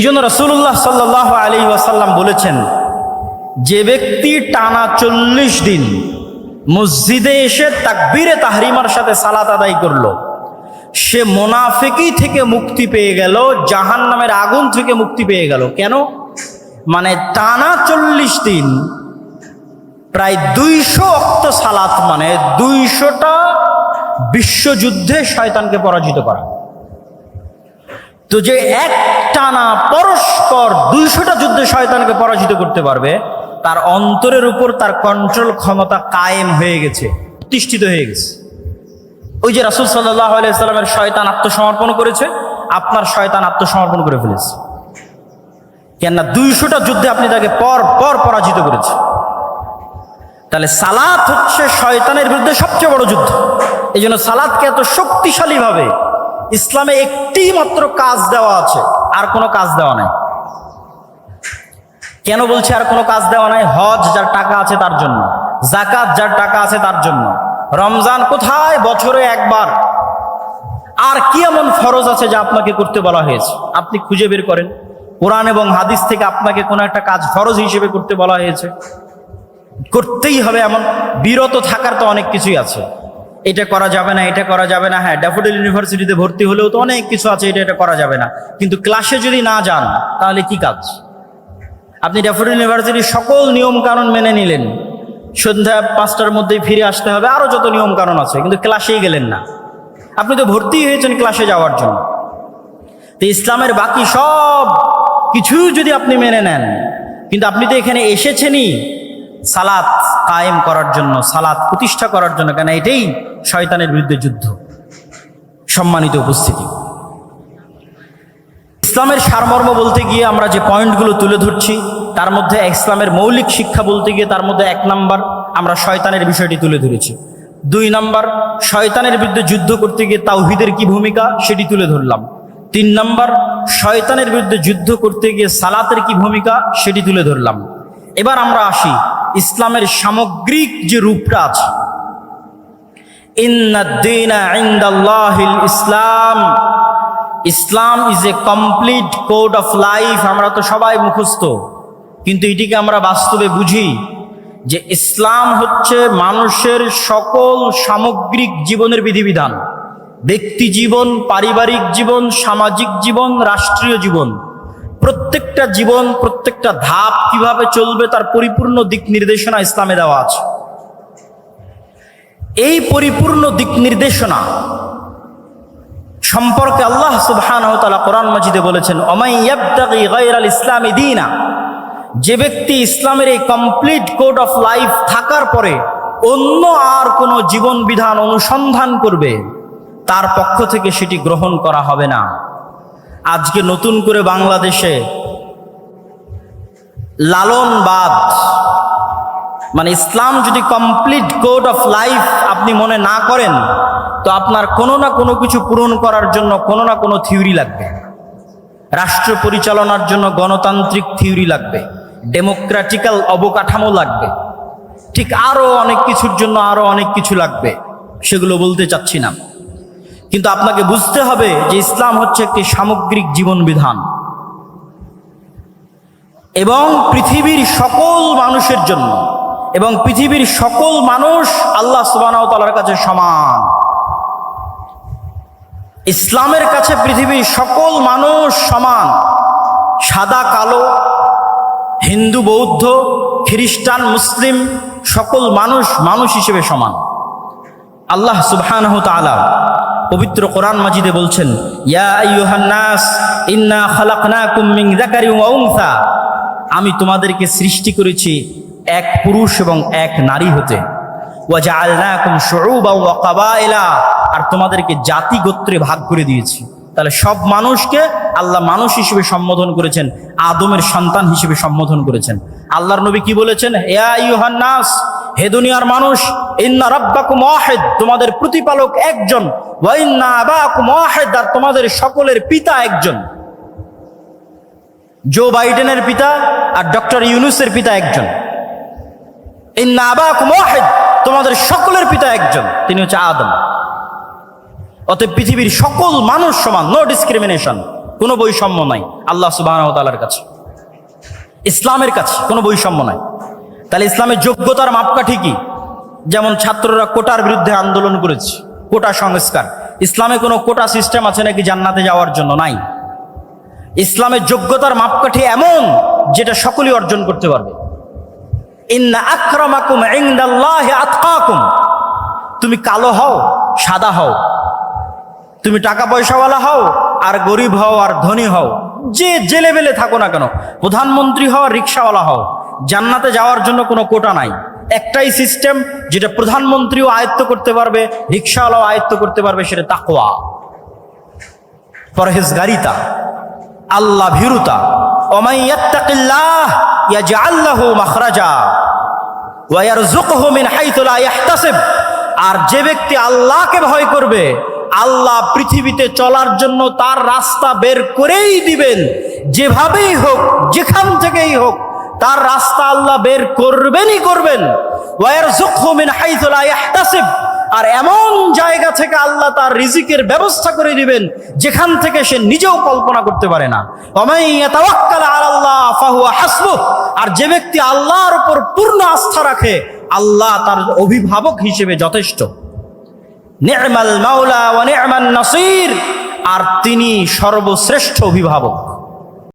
এই জন্য রসুল্লাহ সাল্লাহ আলী ওয়াসাল্লাম বলেছেন, যে ব্যক্তি টানা চল্লিশ দিন মসজিদে এসে তাকবীরে তাহরিমার সাথে সালাত আদায় করল, সে মোনাফেকি থেকে মুক্তি পেয়ে গেল জাহান নামের আগুন থেকে মুক্তি পেয়ে গেল। কেন? মানে টানা চল্লিশ দিন প্রায় দুইশো অক্ত সালাত মানে দুইশোটা বিশ্বযুদ্ধে শয়তানকে পরাজিত করা। তো যে এক টানা পরস্পর দুইশোটা যুদ্ধে শয়তানকে পরাজিত করতে পারবে, তার অন্তরের উপর তার কন্ট্রোল ক্ষমতা কায়েম হয়ে গেছে প্রতিষ্ঠিত হয়ে গেছে। ওই যে রাসুল সাল্লাহ আলাইস্লামের শয়তান আত্মসমর্পণ করেছে, আপনার শয়তান আত্মসমর্পণ করে ফেলেছে। কেননা দুইশোটা যুদ্ধে আপনি তাকে পর পর পরাজিত করেছে তাহলে সালাত হচ্ছে শয়তানের বিরুদ্ধে সবচেয়ে বড় যুদ্ধ। এই জন্য সালাদকে এত শক্তিশালীভাবে ইসলামে একটি মাত্র কাজ দেওয়া আছে। আর কোনো কাজ দেওয়া নাই। কেন বলছে আর কোনো কাজ দেওয়া নাই? হজ যার টাকা আছে তার জন্য জাকাত যার টাকা আছে তার জন্য। রমজান কোথায়? বছরে একবার। আর কি এমন ফরজ আছে যা আপনাকে করতে বলা হয়েছে? আপনি খুঁজে বের করেন। কোরআন এবং হাদিস থেকে আপনাকে কোনো একটা কাজ ফরজ হিসেবে করতে বলা হয়েছে। করতেই হবে এমন। বিরত থাকার তো অনেক কিছুই আছে। এটা করা যাবে না, এটা করা যাবে না। হ্যাঁ ড্যাফোডিল ইউনিভার্সিটিতে ভর্তি হলেও তো অনেক কিছু আছে, এটা এটা করা যাবে না। কিন্তু ক্লাসে যদি না যান, তাহলে কি কাজ? আপনি ড্যাফোডিল ইউনিভার্সিটির সকল নিয়ম কানুন মেনে নিলেন। সন্ধ্যা পাঁচটার মধ্যেই ফিরে আসতে হবে আরও যত নিয়ম কানুন আছে, কিন্তু ক্লাসেই গেলেন না। আপনি তো ভর্তি হয়েছেন ক্লাসে যাওয়ার জন্য। তো ইসলামের বাকি সব কিছু যদি আপনি মেনে নেন, কিন্তু আপনি তো এখানে এসেছেনই। সালাত কায়েম করার জন্য, সালাত প্রতিষ্ঠা করার জন্য, কেন এটাই শয়তানের বিরুদ্ধে যুদ্ধ। সম্মানিত উপস্থিতি। ইসলামের সারমর্ম বলতে গিয়ে আমরা যে পয়েন্টগুলো তুলে ধরছি, তার মধ্যে ইসলামের মৌলিক শিক্ষা বলতে গিয়ে তার মধ্যে এক নাম্বার আমরা শয়তানের বিষয়টি তুলে ধরেছি। দুই নাম্বার, শয়তানের বিরুদ্ধে যুদ্ধ করতে গিয়ে তাওহিদের কি ভূমিকা, সেটি তুলে ধরলাম। তিন নাম্বার, শয়তানের বিরুদ্ধে যুদ্ধ করতে গিয়ে সালাতের কি ভূমিকা, সেটি তুলে ধরলাম। এবার আমরা আসি ইসলামের সামগ্রিক যে রূপটা আছে। ইসলাম। Islam is a complete code of life আমরা তো সবাই মুখস্থ। কিন্তু এটিকে আমরা বাস্তবে বুঝি যে ইসলাম হচ্ছে মানুষের সকল সামগ্রিক জীবনের বিধিবিধান। ব্যক্তি জীবন, পারিবারিক জীবন, সামাজিক জীবন, রাষ্ট্রীয় জীবন। প্রত্যেকটা জীবন, প্রত্যেকটা ধাপ কীভাবে চলবে তার পরিপূর্ণ দিক নির্দেশনা ইসলামে দেওয়া আছে। এই পরিপূর্ণ দিক নির্দেশনা সম্পর্কে আল্লাহ সুবহান কোরআন মাজিদে বলেছেন ইসলামী দিনা। যে ব্যক্তি ইসলামের এই কমপ্লিট কোড অফ লাইফ থাকার পরে অন্য আর কোনো জীবন বিধান অনুসন্ধান করবে, তার পক্ষ থেকে সেটি গ্রহণ করা হবে না। আজকে নতুন করে বাংলাদেশে লালনবাদ মানে ইসলাম যদি কমপ্লিট কোড অফ লাইফ আপনি মনে না করেন, তো আপনার কোনো না কোনো কিছু পূরণ করার জন্য কোনো না কোনো থিওরি লাগবে। রাষ্ট্র পরিচালনার জন্য গণতান্ত্রিক থিওরি লাগবে। ডেমোক্রেটিক্যাল অবকাঠামো লাগবে। ঠিক আরও অনেক কিছুর জন্য আরও অনেক কিছু লাগবে। সেগুলো বলতে চাচ্ছি না। কিন্তু আপনাকে বুঝতে হবে যে ইসলাম হচ্ছে একটি সামগ্রিক জীবন বিধান এবং পৃথিবীর সকল মানুষের জন্য, এবং পৃথিবীর সকল মানুষ আল্লাহ সুবাহর কাছে সমান। ইসলামের কাছে পৃথিবীর সকল মানুষ সমান। সাদা, কালো, হিন্দু, বৌদ্ধ, খ্রিস্টান, মুসলিম, সকল মানুষ মানুষ হিসেবে সমান। আল্লাহ সুবহান তালা পবিত্র কোরআন মাজিদে বলছেন আমি তোমাদেরকে সৃষ্টি করেছি এক পুরুষ এবং এক নারী হতে। আর তোমাদেরকে জাতি গোত্রে ভাগ করে দিয়েছি। তাহলে সব মানুষকে আল্লাহ মানুষ হিসেবে সম্বোধন করেছেন, আদমের সন্তান হিসেবে সম্বোধন করেছেন। আল্লাহর নবী কি বলেছেন? আইয়ুহান্নাস হে দুনিয়ার মানুষ, ইন্না রাব্বাকুম ওয়াহিদ, তোমাদের প্রতিপালক একজন। আর তোমাদের সকলের পিতা একজন। জো বাইডেনের পিতা আর ডক্টর ইউনুসের পিতা একজন। ইন্না আবাকুম ওয়াহিদ, তোমাদের সকলের পিতা একজন। তিনি হচ্ছে আদম। অতএব পৃথিবীর সকল মানুষ সমান নো ডিসক্রিমিনেশন কোনো বৈষম্য নাই, আল্লাহ সুবাহ কাছে। ইসলামের কাছে কোনো বৈষম্য নাই। তাহলে ইসলামের যোগ্যতার মাপকাঠি কি? যেমন ছাত্ররা কোটার বিরুদ্ধে আন্দোলন করেছে, কোটা সংস্কার। ইসলামে কোনো কোটা সিস্টেম আছে নাকি জান্নাতে যাওয়ার জন্য? নাই। ইসলামের যোগ্যতার মাপকাঠি এমন যেটা সকলেই অর্জন করতে পারবে। তুমি কালো হও, সাদা হও তুমি টাকা পয়সাওয়ালা হও, আর গরিব হও, আর ধনী হও। যে যে লেভেলে থাকো না কেন, প্রধানমন্ত্রী হও রিক্সাওয়ালা হও। জান্নাতে যাওয়ার জন্য কোনো কোটা নাই। একটাই সিস্টেম, যেটা প্রধানমন্ত্রীও আয়ত্ত করতে পারবে, রিক্সাওয়ালাও আয়ত্ত করতে পারবে, সেটা তাকোয়া পরহেজগারিতা আল্লাহ ভীরুতা আর যে ব্যক্তি আল্লাহকে ভয় করবে আল্লাহ পৃথিবীতে চলার জন্য তার রাস্তা বের করেই দিবেন। যেভাবেই হোক, যেখান থেকেই হোক, তার রাস্তা আল্লাহ বের করবেনই করবেন। আর এমন জায়গা থেকে আল্লাহ তার রিজিকের ব্যবস্থা করে দিবেন, যেখান থেকে সে নিজেও কল্পনা করতে পারে না। আর যে ব্যক্তি আল্লাহর উপর পূর্ণ আস্থা রাখে, আল্লাহ তার অভিভাবক হিসেবে যথেষ্ট। নি'মাল মাওলা ও নেমান নাসির। আর তিনি সর্বশ্রেষ্ঠ অভিভাবক।